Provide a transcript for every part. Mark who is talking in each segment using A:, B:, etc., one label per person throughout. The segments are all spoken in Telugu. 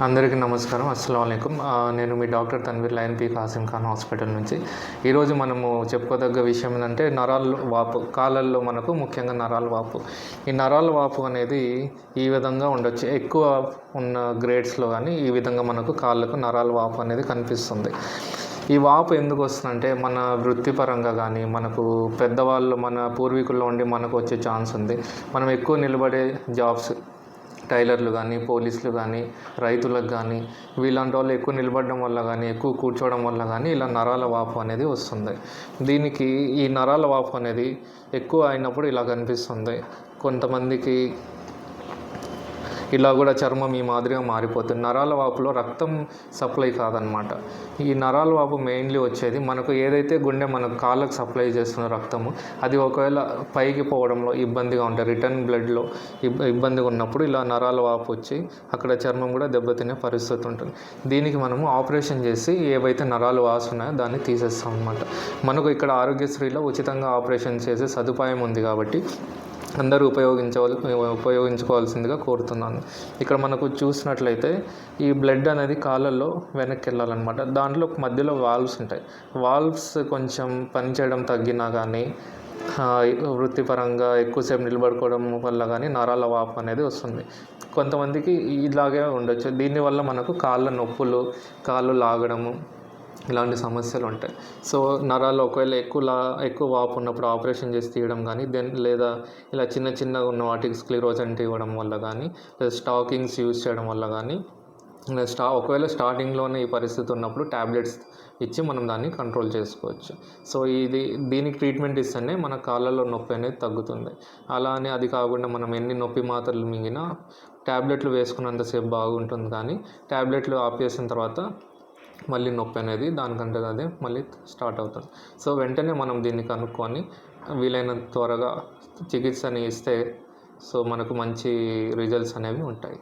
A: అందరికీ నమస్కారం. అస్సలం అయికం నేను మీ డాక్టర్ తన్వీర్ లైన్ పీ కాసిం ఖాన్ హాస్పిటల్ నుంచి. ఈరోజు మనము చెప్పుకోదగ్గ విషయం ఏంటంటే నరాలు వాపు కాళ్ళల్లో మనకు ముఖ్యంగా నరాల వాపు. ఈ నరాల వాపు అనేది ఈ విధంగా ఉండొచ్చు. ఎక్కువ ఉన్న గ్రేడ్స్లో కానీ ఈ విధంగా మనకు కాళ్ళకు నరాల వాపు అనేది కనిపిస్తుంది. ఈ వాపు ఎందుకు వస్తుందంటే మన వృత్తిపరంగా కానీ మనకు పెద్దవాళ్ళు మన పూర్వీకుల్లో ఉండి మనకు వచ్చే ఛాన్స్ ఉంది. మనం ఎక్కువ నిలబడే జాబ్స్ టైలర్లు కానీ పోలీసులు కానీ రైతులకు కానీ వీళ్ళంటి వాళ్ళు ఎక్కువ నిలబడడం వల్ల కానీ ఎక్కువ కూర్చోవడం వల్ల కానీ ఇలా నరాల వాపు అనేది వస్తుంది. దీనికి ఈ నరాల వాపు అనేది ఎక్కువ అయినప్పుడు ఇలా కనిపిస్తుంది. కొంతమందికి ఇలా కూడా చర్మం ఈ మాదిరిగా మారిపోతుంది. నరాల వాపులో రక్తం సప్లై కాదనమాట. ఈ నరాల వాపు మెయిన్లీ వచ్చేది మనకు ఏదైతే గుండె మనకు కాళ్ళకు సప్లై చేస్తున్న రక్తము అది ఒకవేళ పైకి పోవడంలో ఇబ్బందిగా ఉంటుంది రిటర్న్ బ్లడ్లో ఇబ్బందిగా ఉన్నప్పుడు ఇలా నరాల వాపు వచ్చి అక్కడ చర్మం కూడా దెబ్బతినే పరిస్థితి ఉంటుంది. దీనికి మనము ఆపరేషన్ చేసి ఏవైతే నరాలు వాసున్నాయో దాన్ని తీసేస్తాం అనమాట మనకు ఇక్కడ ఆరోగ్యశ్రీలో ఉచితంగా ఆపరేషన్ చేసే సదుపాయం ఉంది కాబట్టి అందరూ ఉపయోగించవల్ ఉపయోగించుకోవాల్సిందిగా కోరుతున్నాను. ఇక్కడ మనకు చూసినట్లయితే ఈ బ్లడ్ అనేది కాళ్ళల్లో వెనక్కి వెళ్ళాలన్నమాట దాంట్లో మధ్యలో వాల్వ్స్ ఉంటాయి. వాల్వ్స్ కొంచెం పనిచేయడం తగ్గినా కానీ వృత్తిపరంగా ఎక్కువసేపు నిలబడుకోవడం వల్ల కానీ నరాల వాపు అనేది వస్తుంది. కొంతమందికి ఇలాగే ఉండొచ్చు. దీనివల్ల మనకు కాళ్ళ నొప్పులు కాళ్ళు లాగడము ఇలాంటి సమస్యలు ఉంటాయి. సో నరాలు ఒకవేళ ఎక్కువ లా ఎక్కువ వాపు ఉన్నప్పుడు ఆపరేషన్ చేసి తీయడం కానీ దెన్ లేదా ఇలా చిన్న చిన్నగా ఉన్న వాటికి స్క్లిరోజెంట్ ఇవ్వడం వల్ల కానీ లేదా స్టాకింగ్స్ యూజ్ చేయడం వల్ల కానీ స్టా ఒకవేళ స్టార్టింగ్లోనే ఈ పరిస్థితి ఉన్నప్పుడు ట్యాబ్లెట్స్ ఇచ్చి మనం దాన్ని కంట్రోల్ చేసుకోవచ్చు. సో ఇది దీనికి ట్రీట్మెంట్ ఇస్తేనే మన కాళ్ళలో నొప్పి అనేది తగ్గుతుంది. అలా అని అది కాకుండా మనం ఎన్ని నొప్పి మాత్రలు మింగినా ట్యాబ్లెట్లు వేసుకున్నంతసేపు బాగుంటుంది కానీ ట్యాబ్లెట్లు ఆపేసిన తర్వాత మళ్ళీ నొప్పి అనేది దానికంటే అదే మళ్ళీ స్టార్ట్ అవుతుంది. సో వెంటనే మనం దీన్ని కనుక్కొని వీలైనంత త్వరగా చికిత్సని ఇస్తే సో మనకు మంచి రిజల్ట్స్ అనేవి ఉంటాయి.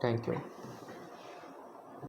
A: Thank you.